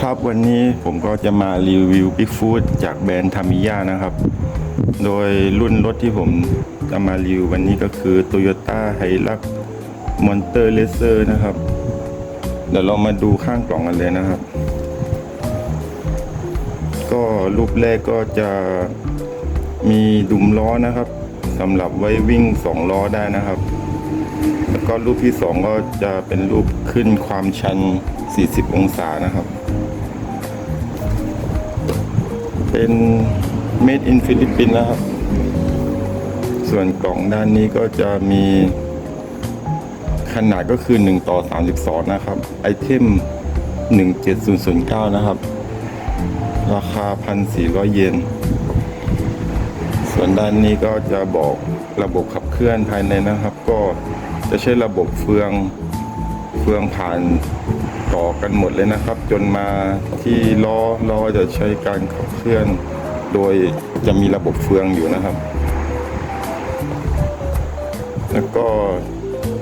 ครับวันนี้ผมก็จะมารีวิว Big Food จากแบรนด์ทามิยานะครับ โดยรุ่นรถที่ผมจะมารีวิววันนี้ก็คือ Toyota h i l u x Monster Racer นะครับ เดี๋ยวเรามาดูข้างกล่องกันเลยนะครับ ก็รูปแรกก็จะมีดุมล้อนะครับสำหรับไว้วิ่งสองล้อได้นะครับ แล้วก็รูปที่สองก็จะเป็นรูปขึ้นความชัน 40 องศานะครับ เป็น made in ฟิลิปปินส์นะครับ ส่วนกล่องด้านนี้ก็จะมีขนาดก็คือ 1 ต่อ 32 นะครับ ไอเทม 17009 นะครับ ราคา 1,400 เยน ส่วนด้านนี้ก็จะบอกระบบขับเคลื่อนภายในนะครับ ก็จะใช้ระบบเฟืองเฟืองผ่าน ต่อกันหมดเลยนะครับ จนมาที่ล้อล้อจะใช้การขับเคลื่อน โดยจะมีระบบเฟืองอยู่นะครับ แล้วก็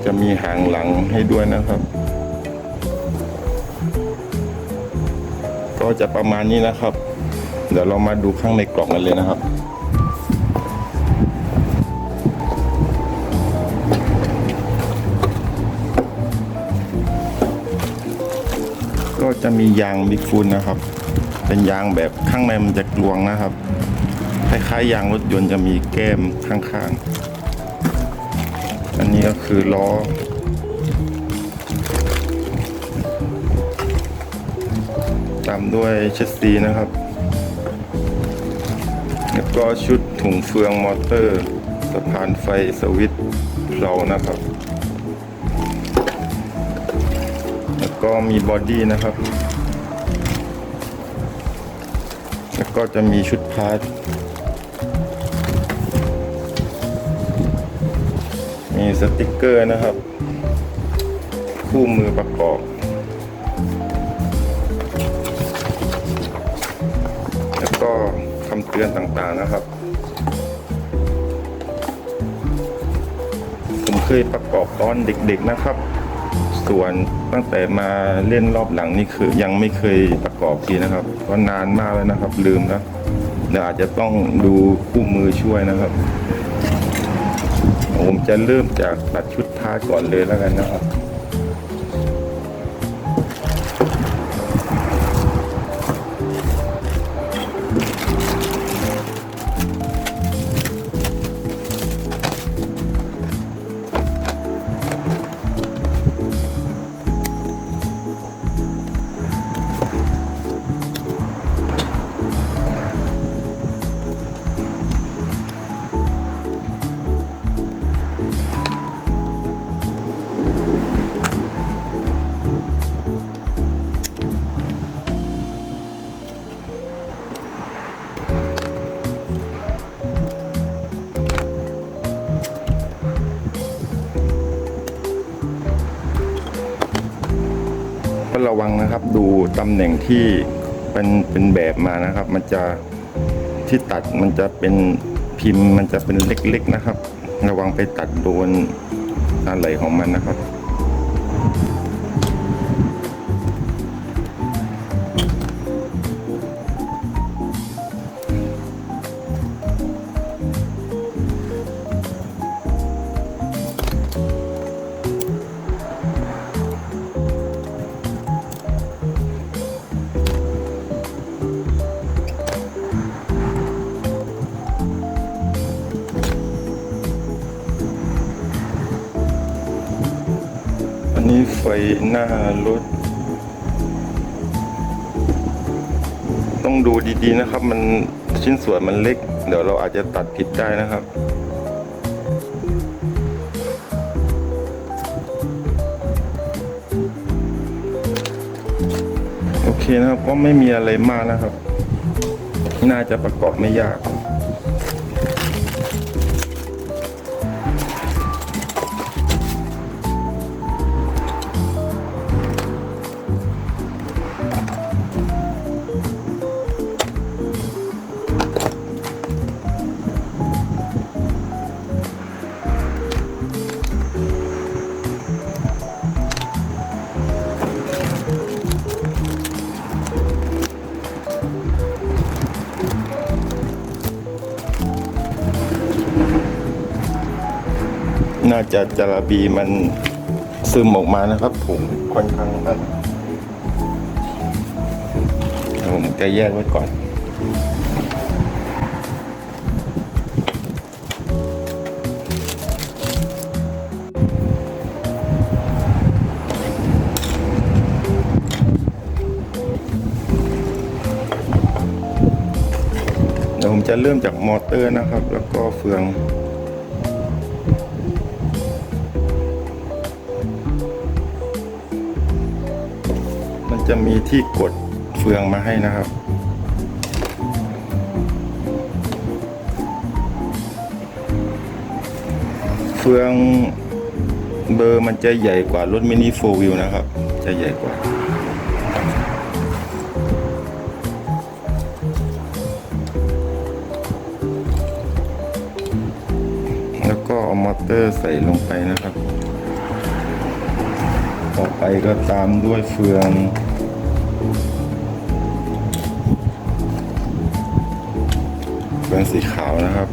จะมีหางหลังให้ด้วยนะครับ ก็จะประมาณนี้นะครับ เดี๋ยวเรามาดูข้างในกล่องกันเลยนะครับ ก็จะมียางบิ๊กฟูนนะครับ เป็นยางแบบข้างในมันจะกลวงนะครับคล้ายๆยางรถยนต์จะมีแก้มข้างๆ อันนี้ก็คือล้อ ตามด้วยเชสซีนะครับ แล้วก็ชุดถุงเฟืองมอเตอร์ สะพานไฟสวิตช์เรานะครับ ก็มีบอดี้นะครับ แล้วก็จะมีชุดพาร์ทมีสติกเกอร์นะครับ คู่มือประกอบ แล้วก็คำเตือนต่างๆนะครับผมเคยประกอบตอนเด็กๆนะครับ ส่วนตั้งแต่มาเล่นรอบหลังนี่คือ ยังไม่เคยประกอบทีนะครับเพราะนานมากแล้วนะครับ ลืมแล้วเดี๋ยวอาจจะต้องดูคู่มือช่วยนะครับ ผมจะเริ่มจากตัดชุดท้าก่อนเลยแล้วกันนะครับ ระวังนะครับ ดูตำแหน่งที่เป็นเป็นแบบมานะครับ มันจะที่ตัดมันจะเป็นพิมพ์มันจะเป็นเล็กๆนะครับ ระวังไปตัดโดนอะไรของมันนะครับ ต้องดูดีๆนะครับ มันชิ้นส่วนมันเล็ก เดี๋ยวเราอาจจะตัดผิดได้นะครับโอเคนะครับก็ไม่มีอะไรมากนะครับ น่าจะประกอบไม่ยาก น่าจะจาระบีมันซึมออกมานะครับผมค่อนข้างนั้นผมจะแยกไว้ก่อนเดี๋ยวผมจะเริ่มจากมอเตอร์นะครับ แล้วก็เฟือง จะมีที่กดเฟืองมาให้นะครับ เฟืองเบอร์มันจะใหญ่กว่ารถมินิโฟวิวนะครับ จะใหญ่กว่าแล้วก็เอามอเตอร์ใส่ลงไปนะครับ ต่อไปก็ตามด้วยเฟือง เฟืองสีขาวนะครับ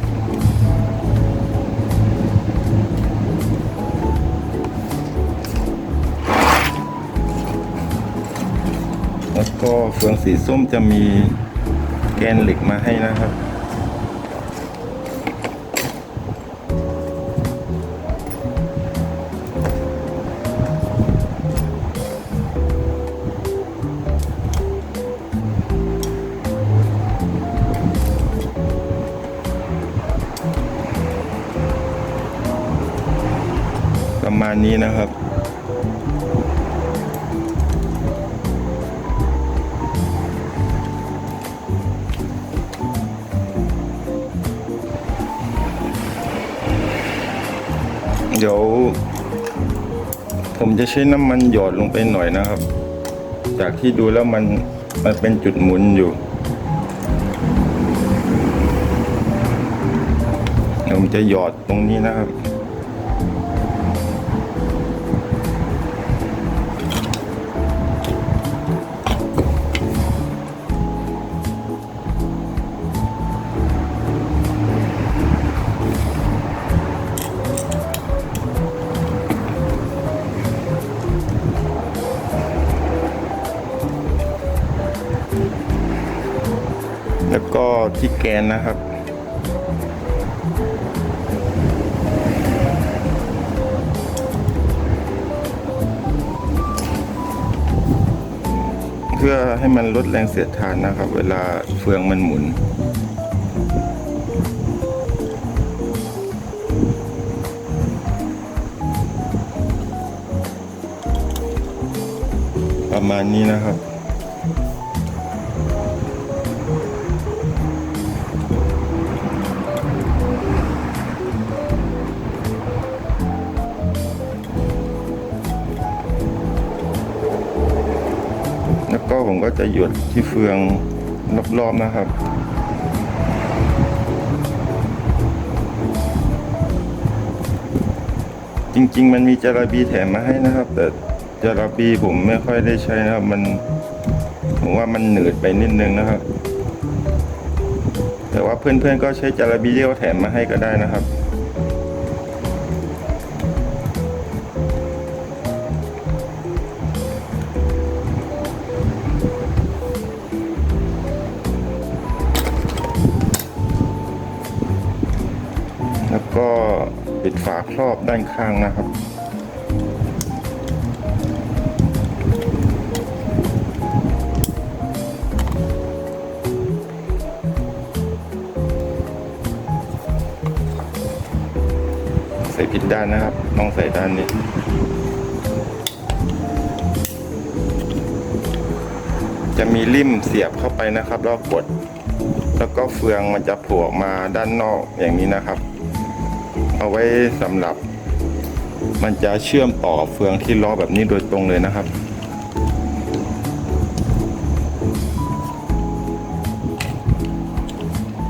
แล้วก็เฟืองสีส้มจะมีแกนเหล็กมาให้นะครับ ณนี้นะครับ เดี๋ยว ผมจะใช้น้ำมันหยอดลงไปหน่อยนะครับ จากที่ดูแล้วมันมันเป็นจุดหมุนอยู่เดี๋ยวผมจะหยอดตรงนี้นะครับ ก็ที่แกนนะครับ เพื่อให้มันลดแรงเสียดทานนะครับ เวลาเฟืองมันหมุนประมาณนี้นะครับ แล้วก็ผมก็จะหยดที่เฟืองรอบๆนะครับจริงๆ มันมีจาระบีแถมมาให้นะครับ แต่จาระบีผมไม่ค่อยได้ใช้นะครับ มันผมว่ามันหนืดไปนิดนึงนะครับ แต่ว่าเพื่อนๆก็ใช้จาระบีเที่เขาแถมมาให้ก็ได้นะครับ ด้านข้างนะครับ ใส่ผิดด้านนะครับ ต้องใส่ด้านนี้จะมีลิ่มเสียบเข้าไปนะครับแล้วกด แล้วก็เฟืองมันจะผล่ออกมาด้านนอกอย่างนี้นะครับ เอาไว้สำหรับ มันจะเชื่อมต่อเฟืองที่ล้อแบบนี้โดยตรงเลยนะครับ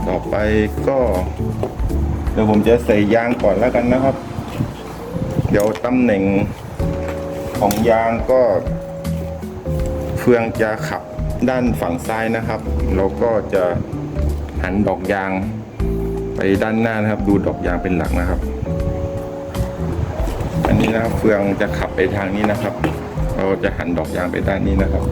ต่อไปก็เดี๋ยวผมจะใส่ยางก่อนแล้วกันนะครับ เดี๋ยวตำแหน่งของยางก็เฟืองจะขับด้านฝั่งซ้ายนะครับเราก็จะหันดอกยางไปด้านหน้านะครับ ดูดอกยางเป็นหลักนะครับ นะครับ เฟืองจะขับไปทางนี้นะครับ เราจะหันดอกยางไปด้านนี้นะครับ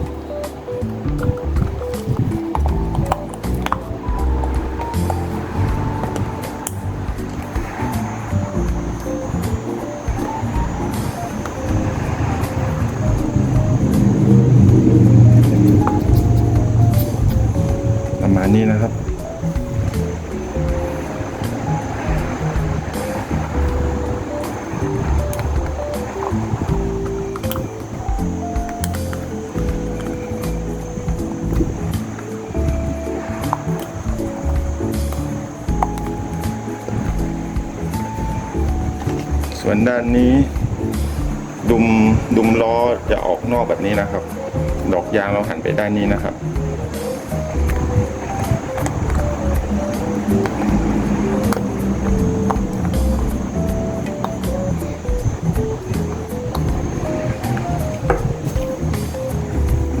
วนด้านนี้ ดุมดุมล้อจะออกนอกแบบนี้นะครับ ดอกยางเราหันไปด้านนี้นะครับ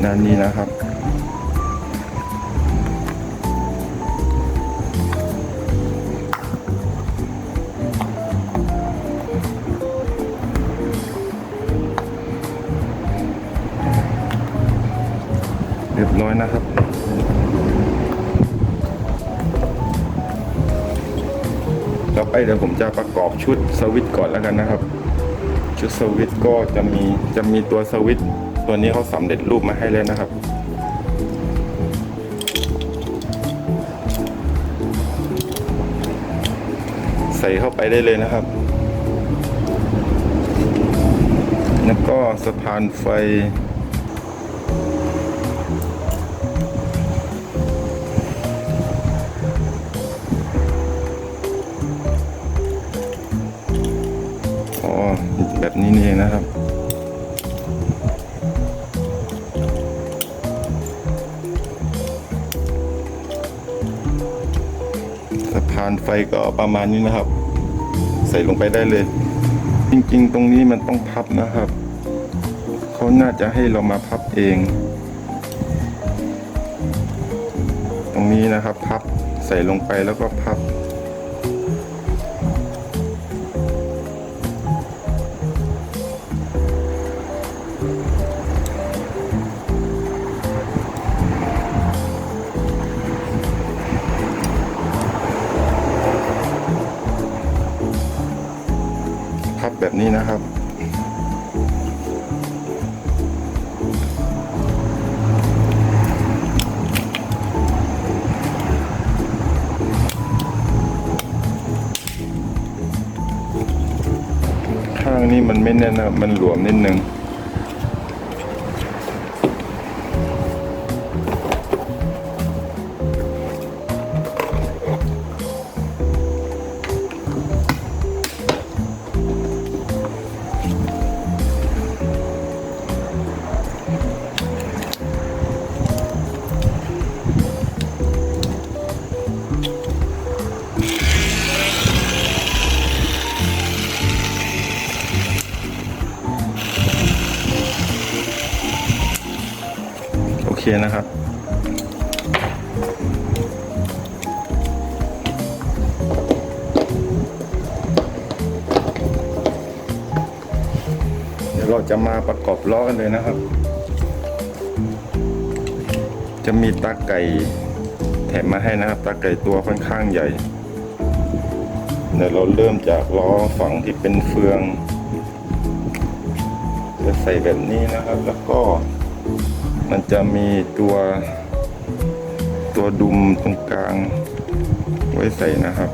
ด้านนี้นะครับ เรียบร้อยนะครับ ต่อไปเดี๋ยวผมจะประกอบชุดสวิตช์ก่อนแล้วกันนะครับ ชุดสวิตช์ก็จะมีจะมีตัวสวิตช์ตัวนี้เขาสำเร็จรูปมาให้แล้วนะครับใส่เข้าไปได้เลยนะครับ แล้วก็สะพานไฟ แบบนี้นี่เองนะครับ สะพานไฟก็ประมาณนี้นะครับ ใส่ลงไปได้เลย จริงๆ ตรงนี้มันต้องพับนะครับ เขาน่าจะให้เรามาพับเอง ตรงนี้นะครับ พับใส่ลงไปแล้วก็พับ แบบนี้นะครับ ข้างนี้มันไม่แน่นนะมันหลวมนิดนึง นะครับ เดี๋ยวเราจะมาประกอบล้อกันเลยนะครับ จะมีตาไก่แถมมาให้นะครับตาไก่ตัวค่อนข้างใหญ่เดี๋ยวเราเริ่มจากล้อฝั่งที่เป็นเฟืองจะใส่แบบนี้นะครับ แล้วก็ มันจะมีตัวตัวดุมตรงกลางไว้ใส่นะครับ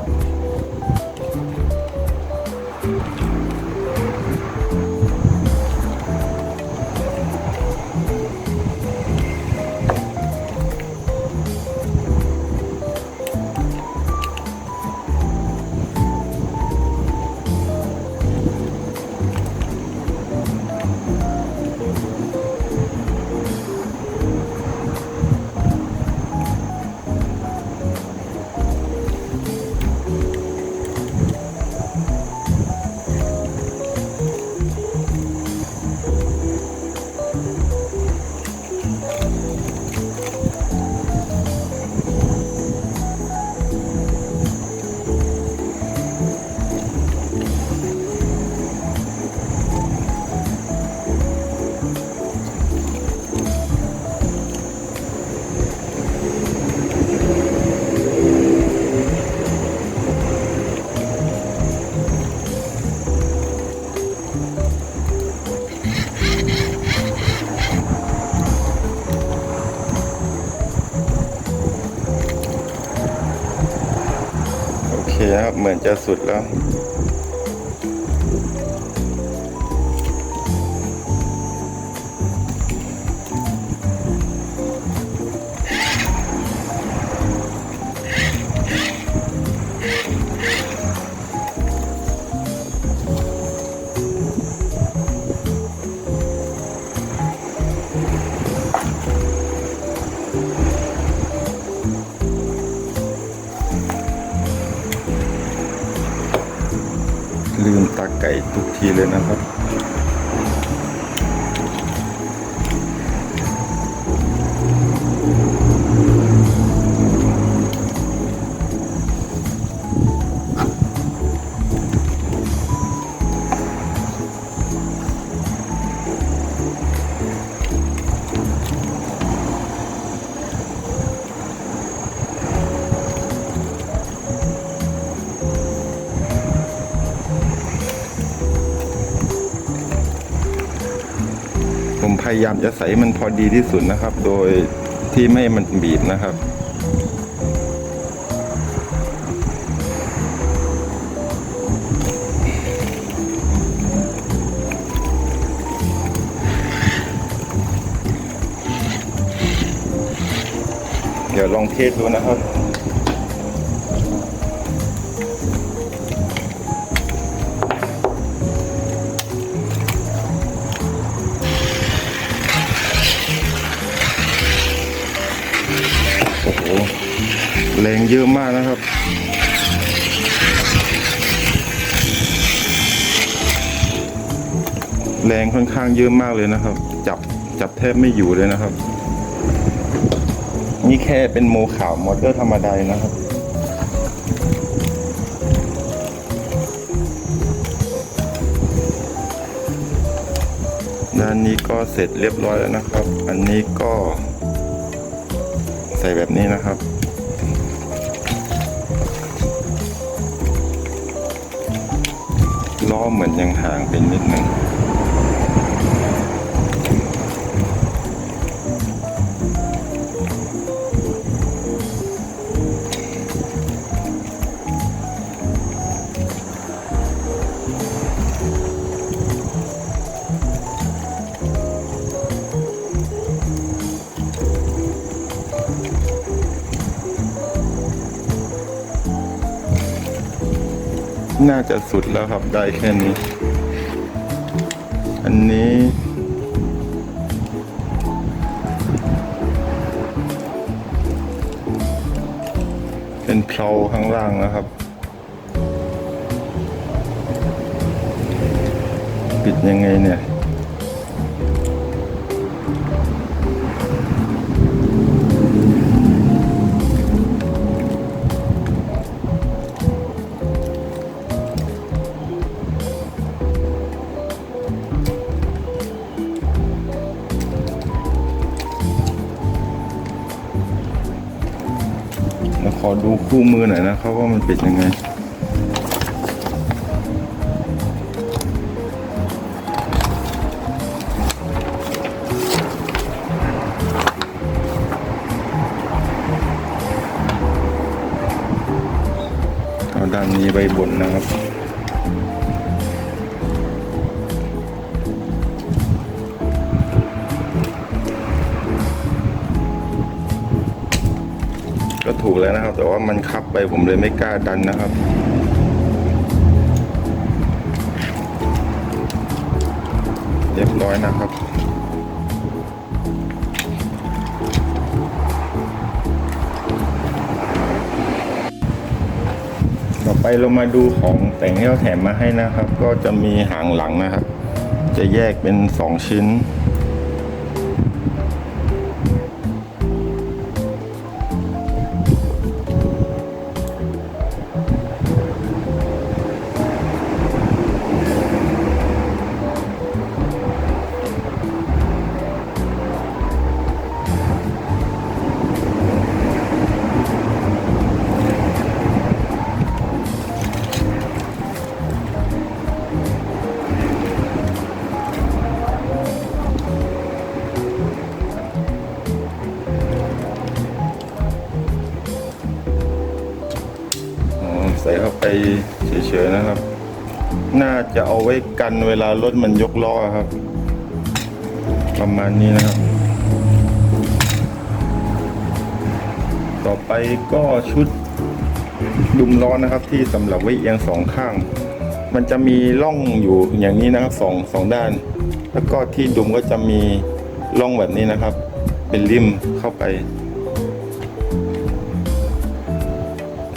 เหมือนจะสุดแล้ว ลืมตาไก่ทุกทีเลยนะครับายามจะใส่มันพอดีที่สุดนะครับ โดยที่ไม่มันบีบนะครับเดี๋ยวลองเทสดูนะครับ เยอะมากนะครับ แรงค่อนข้างเยอะมากเลยนะครับ จับจับแทบไม่อยู่เลยนะครับ นี่แค่เป็นโมขาวมอเตอร์ธรรมดานะครับด้านนี้ก็เสร็จเรียบร้อยแล้วนะครับ อันนี้ก็ใส่แบบนี้นะครับ ล้อเหมือนยังห่างไปนิดหนึ่ง น่าจะสุดแล้วครับได้แค่นี้ อันนี้ เป็นเพลาข้างล่างนะครับ ปิดยังไงเนี่ย คู่มือหน่อยนะเขาว่ามันปิดยังไงเอาด้านนี้ไว้บนนะครับ ก็ถูกแล้วนะครับ แต่ว่ามันคับไปผมเลยไม่กล้าดันนะครับเรียบร้อยนะครับ ต่อไปเรามาดูของแต่งที่เราแถมมาให้นะครับ ก็จะมีหางหลังนะครับ จะแยกเป็นสองชิ้น เฉยๆนะครับ น่าจะเอาไว้กันเวลารถมันยกล้อครับ ประมาณนี้นะครับ ต่อไปก็ชุดดุมล้อนะครับ ที่สำหรับไว้เอียงสองข้าง มันจะมีร่องอยู่อย่างนี้นะครับสองสองด้าน แล้วก็ที่ดุมก็จะมีร่องแบบนี้นะครับ เป็นริมเข้าไป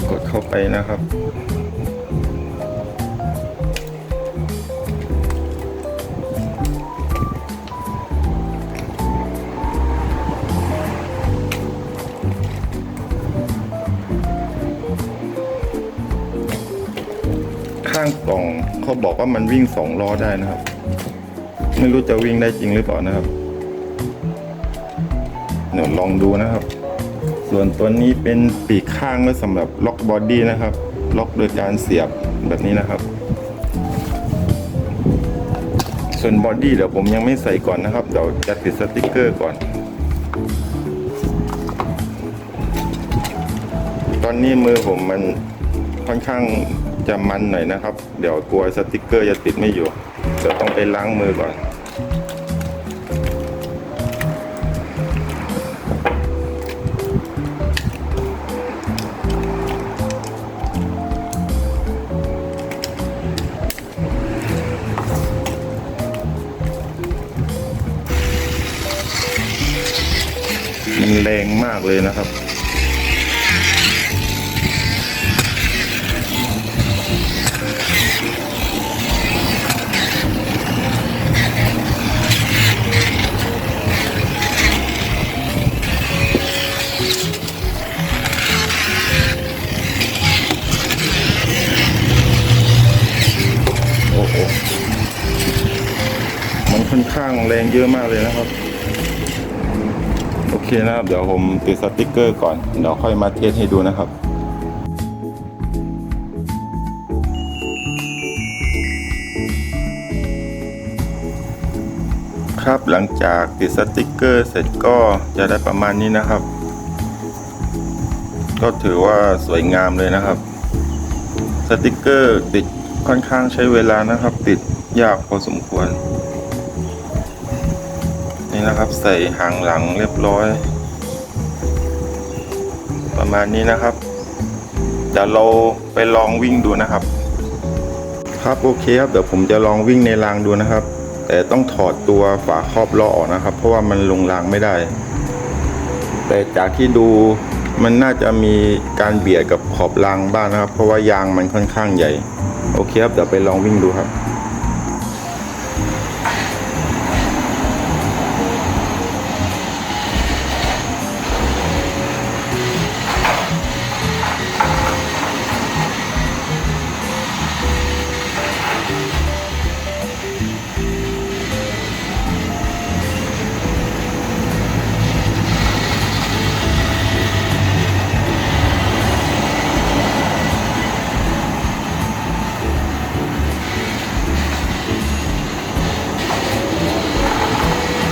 กดเข้าไปนะครับ ข้างกล่องเขาบอกว่ามันวิ่งสองล้อได้นะครับ ไม่รู้จะวิ่งได้จริงหรือเปล่านะครับเดี๋ยวลองดูนะครับ ส่วนตัวนี้เป็นปีกข้างไว้สำหรับล็อกบอดี้นะครับ ล็อกโดยการเสียบแบบนี้นะครับ ส่วนบอดี้เดี๋ยวผมยังไม่ใส่ก่อนนะครับ เดี๋ยวจะติดสติกเกอร์ก่อน ตอนนี้มือผมมันค่อนข้าง จะมันหน่อยนะครับ เดี๋ยวกลัวสติกเกอร์จะติดไม่อยู่เดี๋ยวต้องไปล้างมือก่อน มันแรงมากเลยนะครับ เยอะมากเลยนะครับ โอเคนะครับ เดี๋ยวผมติดสติกเกอร์ก่อน เดี๋ยวค่อยมาเทสให้ดูนะครับครับหลังจากติดสติกเกอร์เสร็จก็จะได้ประมาณนี้นะครับ ก็ถือว่าสวยงามเลยนะครับ สติกเกอร์ติดค่อนข้างใช้เวลานะครับ ติดยากพอสมควร นี่นะครับ ใส่หางหลังเรียบร้อย ประมาณนี้นะครับ เดี๋ยวเราไปลองวิ่งดูนะครับ ครับโอเคครับเดี๋ยวผมจะลองวิ่งในรางดูนะครับ แต่ต้องถอดตัวฝาครอบล้อออกนะครับ เพราะว่ามันลงรางไม่ได้ แต่จากที่ดูมันน่าจะมีการเบียดกับขอบรางบ้างนะครับ เพราะว่ายางมันค่อนข้างใหญ่ โอเคครับเดี๋ยวไปลองวิ่งดูครับ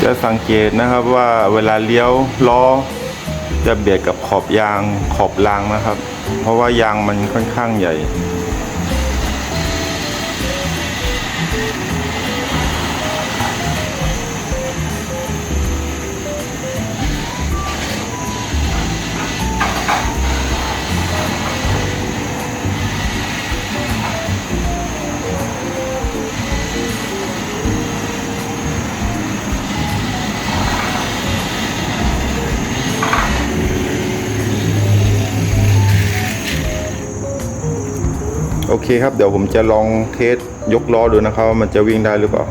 จะสังเกตนะครับว่าเวลาเลี้ยวล้อจะเบียดกับขอบยางขอบรางนะครับ เพราะว่ายางมันค่อนข้างใหญ่ เคครับ เดี๋ยวผมจะลองเทสยกล้อดูนะครับว่ามันจะวิ่งได้หรือเปล่า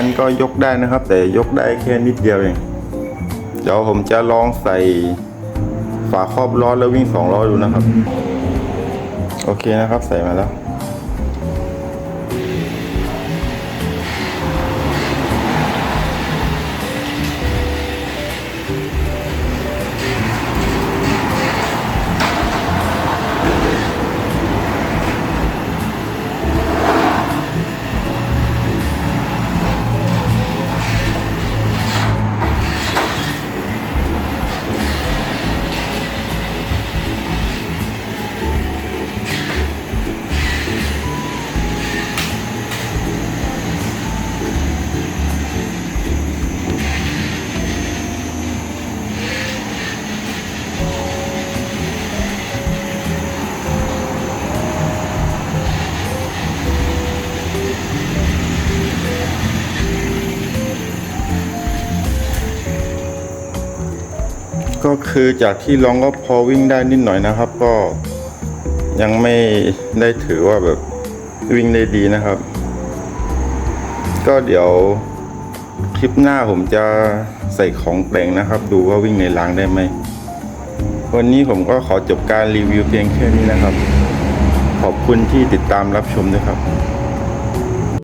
มันก็ยกได้นะครับ แต่ยกได้แค่นิดเดียวเองเดี๋ยวผมจะลองใส่ฝาครอบล้อแล้ววิ่งสองล้อดูนะครับ โอเคนะครับใส่มาแล้ว คือจากที่ลองก็พอวิ่งได้นิดหน่อยนะครับ ก็ยังไม่ได้ถือว่าแบบวิ่งได้ดีนะครับ ก็เดี๋ยวคลิปหน้าผมจะใส่ของแต่งนะครับ ดูว่าวิ่งในรางได้ไหมวันนี้ผมก็ขอจบการรีวิวเพียงแค่นี้นะครับ ขอบคุณที่ติดตามรับชมด้วยครับ